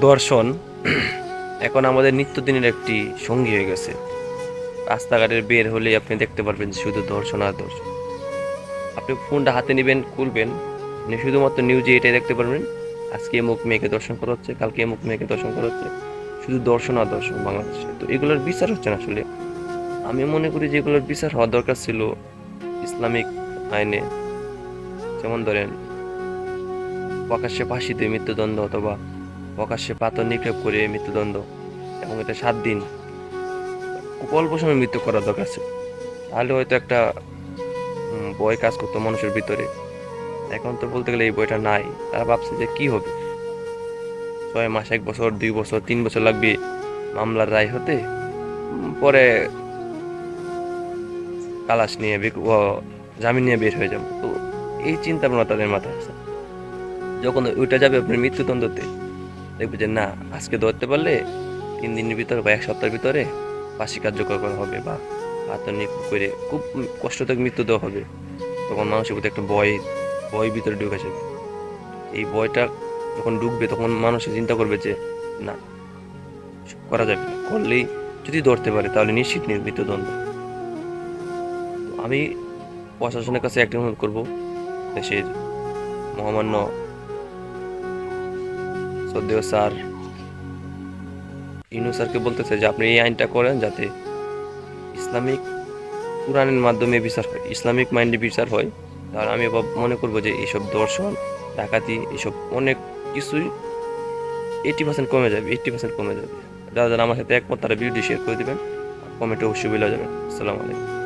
দর্শন। এখন আমাদের নিত্যদিনের একটি সঙ্গী হয়ে গেছে। রাস্তাঘাটের বের হলে আপনি দেখতে পারবেন যে শুধু দর্শন আর দর্শন। আপনি ফোনটা হাতে নেবেন, খুলবেন, আপনি শুধুমাত্র নিউজে এটাই দেখতে পারবেন, আজকে এমুক মেয়েকে দর্শন করা হচ্ছে কালকে এমুক মেয়েকে দর্শন করা হচ্ছে শুধু দর্শন আর দর্শন বাংলাদেশে। তো এগুলোর বিচার হচ্ছে না আসলে। আমি মনে করি যে এগুলোর বিচার হওয়ার দরকার ছিল ইসলামিক আইনে। যেমন ধরেন, প্রকাশ্যে ফাঁসিতে মৃত্যুদণ্ড অথবা প্রকাশ্যে পাথর নিক্ষেপ করে মৃত্যুদণ্ড এবং এটা সাত দিন। খুব অল্প সময় মৃত্যু করার দরকার ছিল তাহলে হয়তো একটা ভয় কাজ করতো মানুষের ভিতরে। এখন তো বলতে গেলে এই বইটা নাই। তারা ভাবছে যে কি হবে? ছয় মাস, এক বছর, দুই বছর, তিন বছর লাগবে মামলার রায় হতে। পরে কালাশ নিয়ে জামিন নিয়ে বের হয়ে যাব। তো এই চিন্তা ভাবনা তাদের মাথায় আছে। যখন ওইটা যাবে আপনার মৃত্যুদণ্ডতে দেখবে যে না, আজকে ধরতে পারলে তিন দিনের ভিতরে বা এক সপ্তাহের ভিতরে ফাঁসি কার্যকর করা হবে বা হাত নিক্ষেপ করে খুব কষ্টদায়ক মৃত্যু দেওয়া হবে। তখন মানুষের প্রতি একটা ভয় ভয় ভিতরে ঢুকে যাবে। এই ভয়টা যখন ঢুকবে, তখন মানুষ চিন্তা করবে যে না, করা যাবে করলেই যদি ধরতে পারে, তাহলে নিশ্চিত মৃত্যুদণ্ড। আমি প্রশাসনের কাছে একটা অনুরোধ করব, দেশের মহামান্য শ্রদ্ধেয় স্যার। ইনু স্যারকে বলতেছে যে আপনি এই আইনটা করেন যাতে ইসলামিক কোরআনের মাধ্যমে বিচার হয়, ইসলামিক মাইন্ডে বিচার হয়। তাহলে আমি মনে করব যে এইসব দর্শন, ডাকাতি, এসব অনেক কিছুই এইটি পার্সেন্ট কমে যাবে এইটটি পার্সেন্ট কমে যাবে। যারা যারা আমার সাথে একমত তারা ভিডিও শেয়ার করে দেবেন কমেন্টে অবশ্যই বলে যাবেন। আসসালামু আলাইকুম।